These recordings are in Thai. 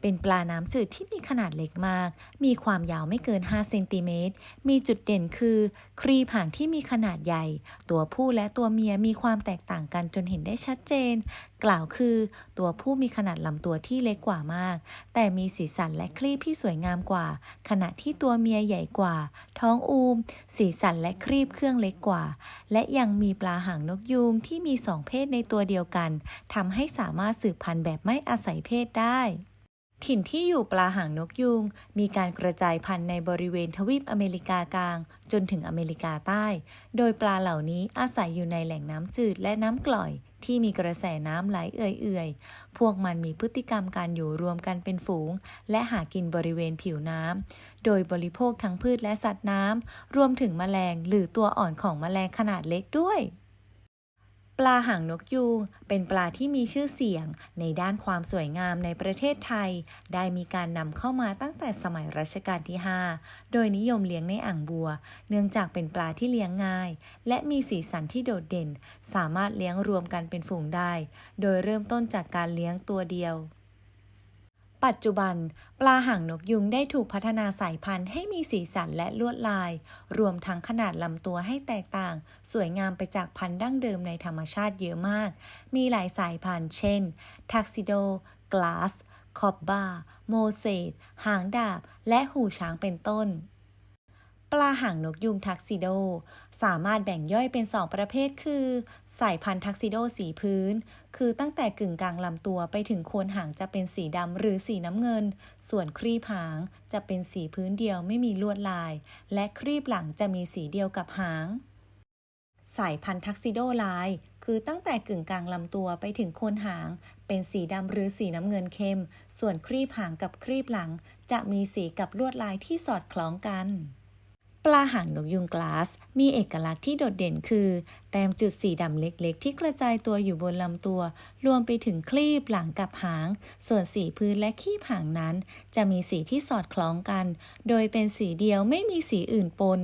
เป็นปลาน้ำจืดที่มีขนาดเล็กมาก มีความยาวไม่เกิน 5 เซนติเมตร มีจุดเด่นคือ ครีบหางที่มีขนาดใหญ่ ตัวผู้และตัวเมียมีความแตกต่างกันจนเห็นได้ชัดเจน กล่าวคือ ตัวผู้มีขนาดลำตัวที่เล็กกว่ามาก แต่มีสีสันและครีบที่สวยงามกว่า ขณะที่ตัวเมียใหญ่กว่า ท้องอูม สีสันและครีบเครื่องเล็กกว่า และยังมีปลาหางนกยูงที่มีสองเพศในตัวเดียวกันทำให้สามารถสืบพันธุ์แบบไม่อาศัยเพศได้ ถิ่นที่อยู่ปลาหางนกยูงมีการกระจายพันธุ์ในบริเวณทวีปอเมริกากลาง จนถึงอเมริกาใต้ โดยปลาเหล่านี้อาศัยอยู่ในแหล่งน้ำจืดและน้ำกร่อย ที่มีกระแสน้ำไหลเอื่อยๆ พวกมันมีพฤติกรรมการอยู่รวมกันเป็นฝูง และหากินบริเวณผิวน้ำ โดยบริโภคทั้งพืชและสัตว์น้ำ รวมถึงแมลงหรือตัวอ่อนของแมลงขนาดเล็กด้วย ปลาหางนกยูงเป็นปลาที่มีชื่อเสียงในด้านความสวยงามในประเทศไทย ได้มีการนำเข้ามาตั้งแต่สมัยรัชกาลที่ 5 โดยนิยมเลี้ยงในอ่างบัว เนื่องจากเป็นปลาที่เลี้ยงง่าย และมีสีสันที่โดดเด่น สามารถเลี้ยงรวมกันเป็นฝูงได้ โดยเริ่มต้นจากการเลี้ยงตัวเดียว ปัจจุบัน ปลาหางนกยุงได้ถูกพัฒนาสายพันธุ์ให้มีสีสันและลวดลาย รวมทั้งขนาดลำตัวให้แตกต่าง สวยงามไปจากพันธุ์ดั้งเดิมในธรรมชาติเยอะมาก มีหลายสายพันธุ์ เช่น ทักซิโด กลาส คอบบาโมเสดหางดาบ และหูช้างเป็นต้น ปลาหางนกยุงทักซิโด สามารถแบ่งย่อยเป็น 2 ประเภทคือ สายพันธุ์ทักซิโดสีพื้น คือตั้งแต่กึ่งกลางลำตัวไปถึงโคนหางจะเป็นสีดำหรือสีน้ำเงิน ส่วนครีบหางจะเป็นสีพื้นเดียวไม่มีลวดลาย และครีบหลังจะมีสีเดียวกับหาง สายพันธุ์ทักซิโดลาย คือตั้งแต่กึ่งกลางลำตัวไปถึงโคนหาง เป็นสีดำหรือสีน้ำเงินเข้ม ส่วนครีบหางกับครีบหลัง จะมีสีกับลวดลายที่สอดคล้องกัน ปลาหางนกยุงกลาส มีเอกลักษณ์ที่โดดเด่นคือ แต้มจุดสีดำเล็กๆ ที่กระจายตัวอยู่บนลำตัว รวมไปถึงคลีบหลังกับหาง ส่วนสีพื้นและขี้ผางนั้น จะมีสีที่สอดคล้องกัน โดยเป็นสีเดียวไม่มีสีอื่นปน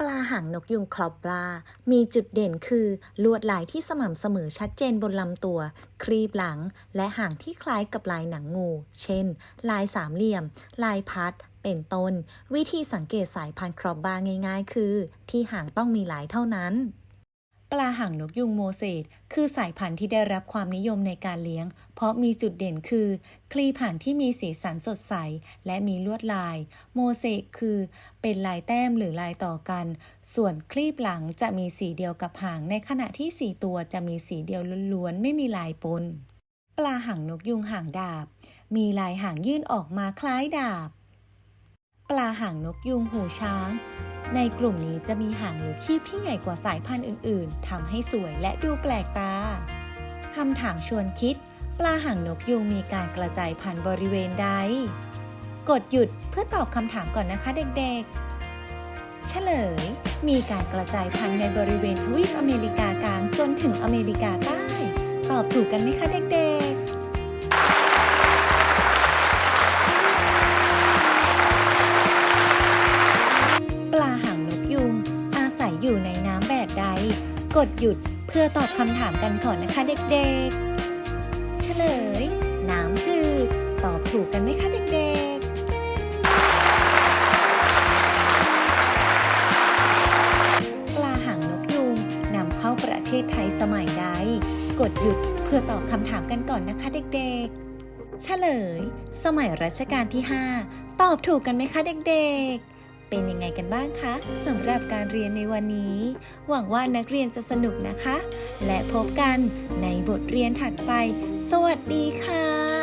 ปลาหางนกยุงคลอบปลา มีจุดเด่นคือ ลวดลายที่สม่ำเสมอชัดเจนบนลำตัว ครีบหลัง และหางที่คล้ายกับลายหนังงู เช่น ลายสามเหลี่ยม ลายพัด เป็นต้น วิธีสังเกตสายพันธุ์ครอบบาง่าย ๆ คือ ที่หางต้องมีหลายเท่านั้น ปลาหางนกยุงโมเสสคือสายพันธุ์ที่ได้รับความนิยมในการเลี้ยง เพราะมีจุดเด่นคือ คลีบหางที่มีสีสันสดใส และมีลวดลาย โมเสกคือ เป็นลายแต้มหรือลายต่อกัน ส่วนคลีบหลังจะมีสีเดียวกับหาง ในขณะที่สีตัวจะมีสีเดียวล้วนๆไม่มีลายปนปลาหางนกยุงหางดาบ มีลายหางยื่นออกมาคล้ายดาบ ปลาหางนกยุงหูช้าง ในกลุ่มนี้จะมีหางหรือคีบที่ใหญ่กว่าสายพันธุ์อื่น ๆทำให้สวยและดูแปลกตาคำถามชวนคิด ปลาหางนกยูงมีการกระจายพันธุ์บริเวณใด กดหยุดเพื่อตอบคำถามก่อนนะคะเด็กๆ เฉลย มีการกระจายพันธุ์ในบริเวณทวีปอเมริกากลางจนถึงอเมริกาใต้ ตอบถูกกันไหมคะเด็กๆ กดหยุดเพื่อตอบคำถามกันก่อนนะคะเด็กๆ เฉลย น้ำจืด ตอบถูกกันไหมคะเด็กๆปลาหางนกยุงนำเข้าประเทศไทยสมัยใด กดหยุดเพื่อตอบคำถามกันก่อนนะคะเด็กๆ เฉลย สมัยรัชกาลที่ 5 ตอบถูกกันไหมคะเด็กๆ เป็นยังไงกันบ้างคะสำหรับการเรียนในวันนี้ หวังว่านักเรียนจะสนุกนะคะ และพบกันในบทเรียนถัดไป สวัสดีค่ะ